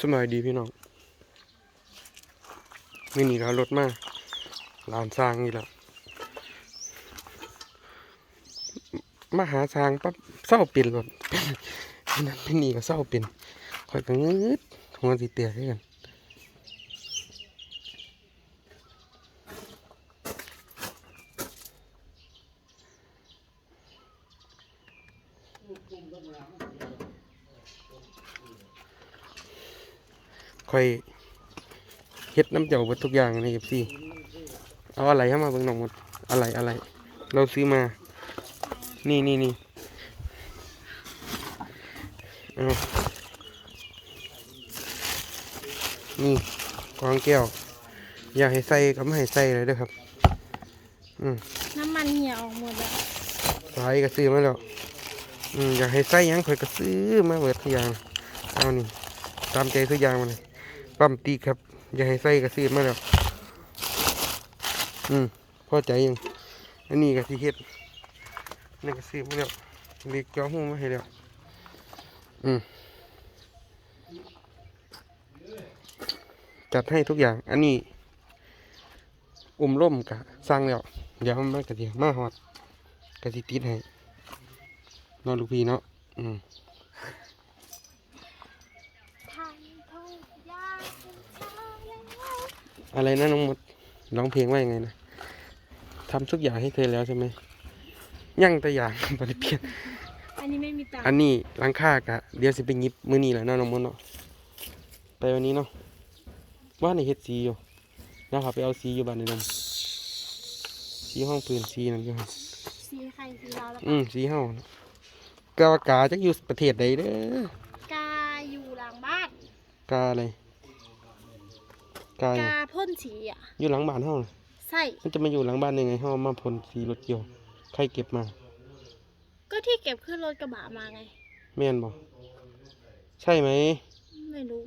สบายดีพี่น้องไม่หนีแล้วรถมากลานสร้างนี่แหละมาหาสร้างปั๊บเศร้าเป็นรถนั่นไม่หนีก็เศร้าเป็นคอยกังืดหัวสีเตียให้กัน คอยเฮ็ดน้ำเจ้าเบิดทุกอย่างในเอฟซีเอาอะไรเข้ามาเบิ่งน้องหมดอะไรอะไร เราซื้อมา นี่นี่นี่เอานี่กวางแก้ว อยากให้ใส่ก็ไม่ให้ใส่เลยเด้อครับ อืมน้ำมันเหี่ยวออกหมดแล้วสายก็ซื้อมาแล้ว อืมอยากให้ใส่หยังข่อยก็ซื้อมาเบิดทุกอย่าง เอานี่ ตามใจทุกอย่างมาเลย ปั๊มตีครับ อยาให้ใส่ก็ซื้อมาแล้ว อืมพอใจยังอันนี้ก็สิเฮ็ดนี่ก็ซื้อมาแล้วเล็กจอหูมาให้แล้ว อืมจัดให้ทุกอย่าง อันนี้ อุ้มร่มกะสร้างแล้ว เดี๋ยวมันกะเดียมาหอดกระสิติดให้นอนลูกพี่เนาะอืม ทานทุกอย่างเป็นชาแล้ว อะไรนะน้องมดร้องเพลงว่ายังไงนะทำทุกอย่างให้เธอแล้วใช่ไหมยั่งแต่อย่างบริเปลี่ยนอันนี้ไม่มีตังอันค์นี้หล้างค่ากะเดี๋ยวสิไปหยิบมื้อนี้แหละเนาะน้องมดเนาะไปวันนี้เนาะว่าในเฮ็ดสีอยู่นะครับไปเอาสีอยู่บ้านในนั้นสีห้องปืนสีนั่นอยู่ครับสีไข่สีเราแล้วอืมสีเฮาเนาะกาวากาจะอยู่ประเทศใดเด้อกาอยู่หลังบ้านกาอะไร กาหยังกาพ่นสีอะ อยู่หลังบ้านเฮาน่ะใส่มันจะมาอยู่หลังบ้านยังไงเฮามาพ่นสีรถเกี่ยว ใครเก็บมา ก็ที่เก็บขึ้นรถกระบะมาไง แม่นบ่ใช่ไหม ไม่รู้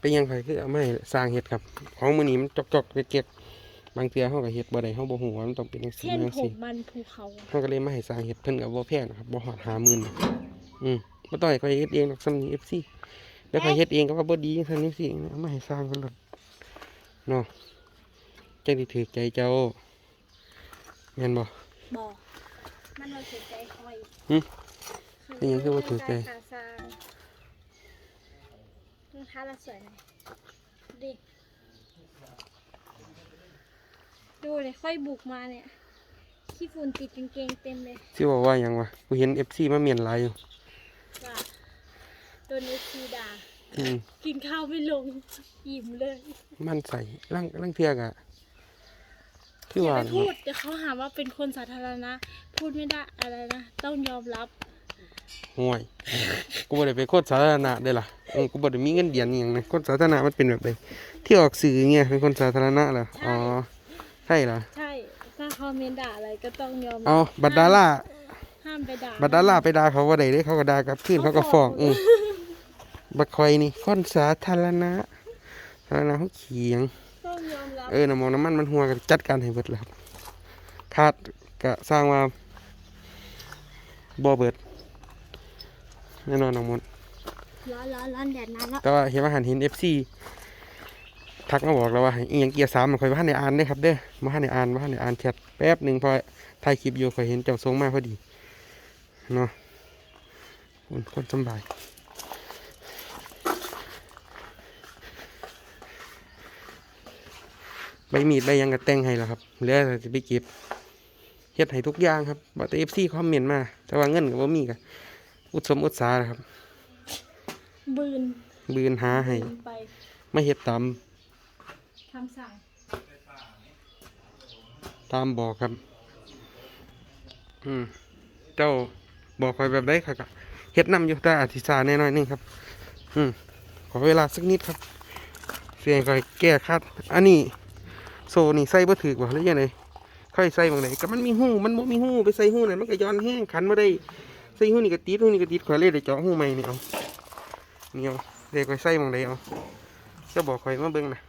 เป็นยังไงคือเอามาให้สร้างเห็ดครับ ของมื้อนี้มันจอกๆเก็กๆบางเทื่อเฮาก็เฮ็ดบ่ได้เฮาบ่ฮู้ว่ามันต้องเป็นจังซี่เช่นจังผซี่มมันภูเขา เฮาก็เลยมาให้สร้างเฮ็ดเพิ่นก็บ่แพงนะครับบ่ฮอด50,000นะอืม บ่ต้องให้ข้อยเฮ็ดเองหรอกซำนี้ FC แล้วข้อยเฮ็ดเองก็ว่าบ่ดีจังซั่นจังซี่เอามาให้สร้างเพิ่นโลดเนาะจังสิถูกใจเจ้าแม่นบ่บอกมันเราถือใจคอยหึเป็นหยังคือว่าถือใจขาซางรองเท้าเราสวยไหมดิดูเลยค่อยบุกมาเนี่ยขี้ฝุ่นติดกางเกงเต็มเลยสิบอกว่าหยังวะกูเห็น FC มาเมียนหลายอยู่ ว่าโดนเอซีด่าอืมกินข้าวไม่ลงอิ่มเลยมันใส่ร่างร่างเทือกอะคืออย่าว่าไปพูดเดี๋ยวเขาหาว่าเป็นคนสาธารณะ พูดไม่ได้อะไรนะ ต้องยอมรับห่วยกูบ่ได้เป็นคนสาธารณะเด้อล่ะเออกูบ่ได้มีเงินเดือนอหย่างนะคนสาธารณะมันเป็นแบบใดที่ออกสื่อเงี้ยเป็นคนสาธารณะเหรอใช่อ๋อใช่เหรอใช่ ถ้าเขาเมนด่าอะไรก็ต้องยอมรับเอาบัดดาล่า ห้ามไปด่าบัดดาล่าไปด่าเขาว่าใดเด้เขาก็ด่ากลับขึ้นเขาก็ฟ้องอือบักคอยนี่คนสาธารณะสาธารณะเขาเขียง ต้องยอมรับเออน้ำมันน้ำมันมันหัวกันจัดการให้เบิดแล้วครับคาดก็สร้างมาบ่เบิดแน่นอนน้องมนต์ร้อนร้อนร้อนแดดนานแล้วแต่ว่าเห็นว่าหันเห็นเอฟซีทักมาบอกแล้วว่าให้อีหยังเกียร์สามมันคอยว่าในอ่านได้อครับเด้อมาในอ่านมาในอ่านแชทแป๊บหนึ่งพอถ่ายคลิปอยู่คอยเห็นเจ้าทรงมาพอดี เนาะคนคนสำบายใบมีดใบหยังกระแต่งให้แล้วครับเหลือแต่จะไปเก็บเฮ็ดให้ทุกอย่างครับบอกแต่เอฟซีคอมเมนต์มา แต่ว่าเงินก็บ่มีก็อุดสมอุตสาหนะครับ บืนบืนหาให้บืนไปไม่เฮ็ดตามคำสั่งตามบอกครับ อืม เจ้า บอกคอยแบบได้ครับเฮ็ดนำอยู่แต่อธิษฐานแน่น้อยนึงครับ อืมขอเวลาสักนิดครับ เสียงคอยแก้คัดอันนี้โซนี่ใส่บ่ถือบ่หรือยังไงค่อยใส่บางไหนก็มันมีหูมันบ่มีหูไปใส่หูนั่นมันก็ย้อนแห้งขันบ่ได้ใส่หูนี่ก็ติดหูนี่ก็ติดขอยเลยได้เจาะหูใหม่นี่เอานี่เอาเดี๋ยวค่อยใส่บางไหนเอาจะบอกข่อยมาเบิ่งนะ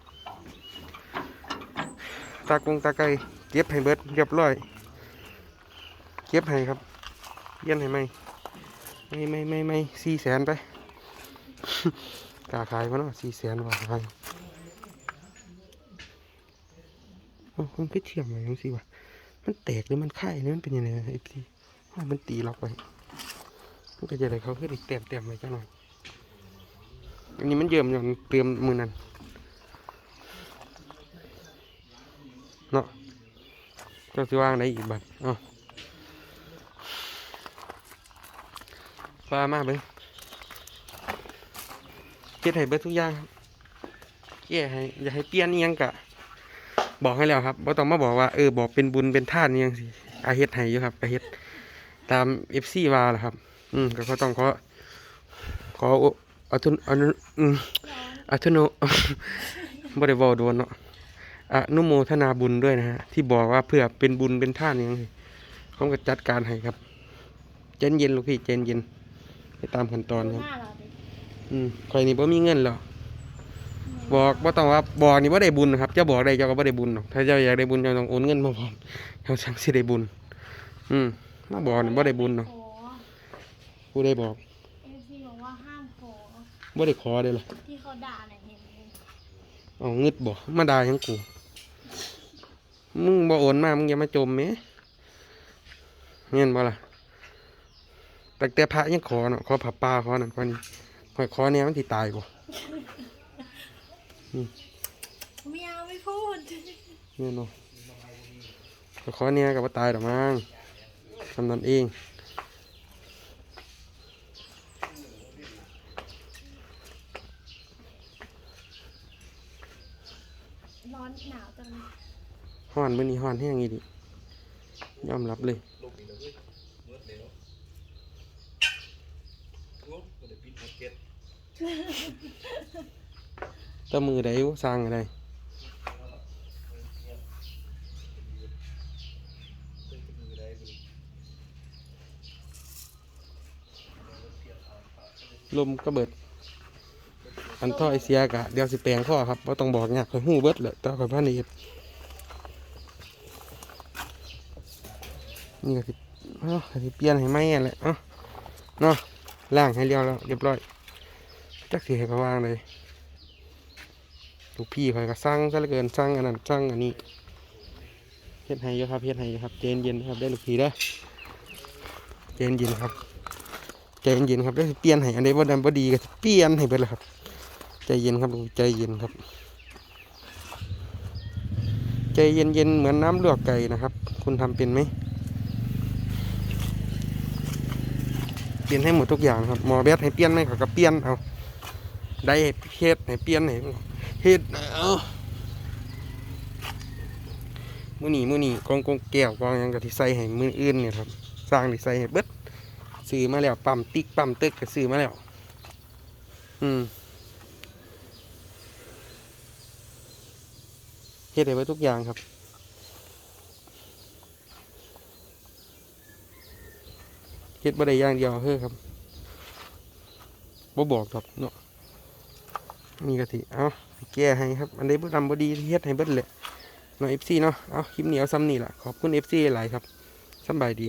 ตากงตาไก่เก็บให้เบิดเรียบร้อย เก็บให้ครับ เย็นให้ไหมไม่ไม่ไม่ไม่สี่แสนไปกาขายมาเนาะสี่แสนว่าขายโอ้มันก็เทียมอะไรยังสิวะมันแตกหรือมันไข่หรือมันเป็นยังไงไอ้ที่มันตีล็อกไปมันก็จะได้เขาขึ้นอีกเต็มเต็มไปจังหน่อยอันนี้มันเยิ่มอย่างเตรียมมือนั้นเนาะก็จะวางได้อีกบัตรอ๋อ ลามาเบิ้งเฮ็ดให้เบิดทุกอย่างครับแก้ให้อย่าให้เปลี่ยนอิหยังกะ บอกให้แล้วครับบ่ต้องมาบอกว่าเออบอกเป็นบุญเป็นท่านอิหยังสิอาเฮ็ดให้อยู่ครับอาเฮ็ดตาม FC ว่าล่ะครับ อืมก็เขาต้องขอขออาทุนอนุอืมร้อาทุโนบ่ได้เว้าโดนเนาะอนุโมทนาบุญด้วยนะฮะ ที่บอกว่าเพื่อเป็นบุญเป็นท่านอหยังสิผมก็จัดการให้ครับ เจนเย็นลูกพี่เจนเย็น ตามขั้นตอนดูครับหน้าเราดิอืมข่อยนี่บ่มีเงินหรอกบอกบ่ต้องว่าบอกนี่บ่ได้บุญนะครับเจ้าบอกได้เจ้าก็บ่ได้บุญหรอกถ้าเจ้าอยากได้บุญเจ้าต้องโอนเงินมาพร้อมเจ้าจังสิได้บุญ อืมมาบอกนี่บ่ได้บุญหรอกขอ ผู้ใดบอกเอฟซีบอกว่าห้ามขอบ่ได้ขอได้หรอที่เขาด่าเนี่ยเห็นไหมเอางึดบ่มาด่าหยังกู มึงบ่โอนมามึงอย่ามาจมแหมเงินบ่ล่ะ ตั้งแต่พระยังขอเนาะขอผ้าป่าขอนั่นขอนี่ข่อยขอแนวมันสิตายบ่ไม่เอาไม่พูดเงินเนาะข่อยขอแนวก็บ่ตายดอกมั้งทำนั้นเองร้อนหนาวจังเลยฮ้อนมื้อนี้ฮ้อนแฮงอีดิยอมรับเลย ตะมือใดวะสร้างอะไรลมก็เบิด อันท่อไอเสียกะเดี๋ยวสิแปลงท่อครับว่าต้องบอกเนี่ยข่อยหู้เบิดเลยแต่ข่อยพันนี่นี่ก็สิเปลี่ยนให้ไหมนั่นแหละเอ้าเนาะล้างให้เรียวแล้วเรียบร้อย จักสิให้เขาวางเลยลูกพี่ข่อยก็สั่งซะเหลือเกินสั่งอันนั้นสั่งอันนี้เฮ็ดให้เยอะครับเฮ็ดให้เยอะครับเจนเย็นครับได้ลูกพี่เด้อเจนเย็นครับใจเย็นครับได้เปลี่ยนให้อันใดบ่ดำบ่ดีก็เปลี่ยนให้เบิดเลยครับ ใจเย็นครับลูกใจเย็นครับ ใจเย็นๆเหมือนน้ำลวกไก่นะครับ คุณทำเป็นไหมเปลี่ยนให้หมดทุกอย่างครับมอแบทให้เปลี่ยนไหมเขาก็เปลี่ยนเอา ได้เฮ็ดให้เปลี่ยนให้เฮ็ดเอามือนีมือนีกองกองแก้วกองยังก็ที่ใส่ให้มืออื่นเนี่ยครับ สร้างที่ใส่ให้เบิดซื้อมาแล้วปั๊มติ๊กปั๊มตึกก็ซื้อมาแล้ว อืมเฮ็ดได้ไว้ทุกอย่างครับเฮ็ดบ่ได้อย่างเดียวเฮ้อครับบ่บอกดอกเนาะ มีกะทิเอาแก้ให้ครับ อันใดบ่ดำบดีเฮ็ดให้เบิดเลยเนาะ FC เนาะ เอาคลิปนี้เอาซ้ำนี่แหละขอบคุณเอฟซีหลายครับสำบายดี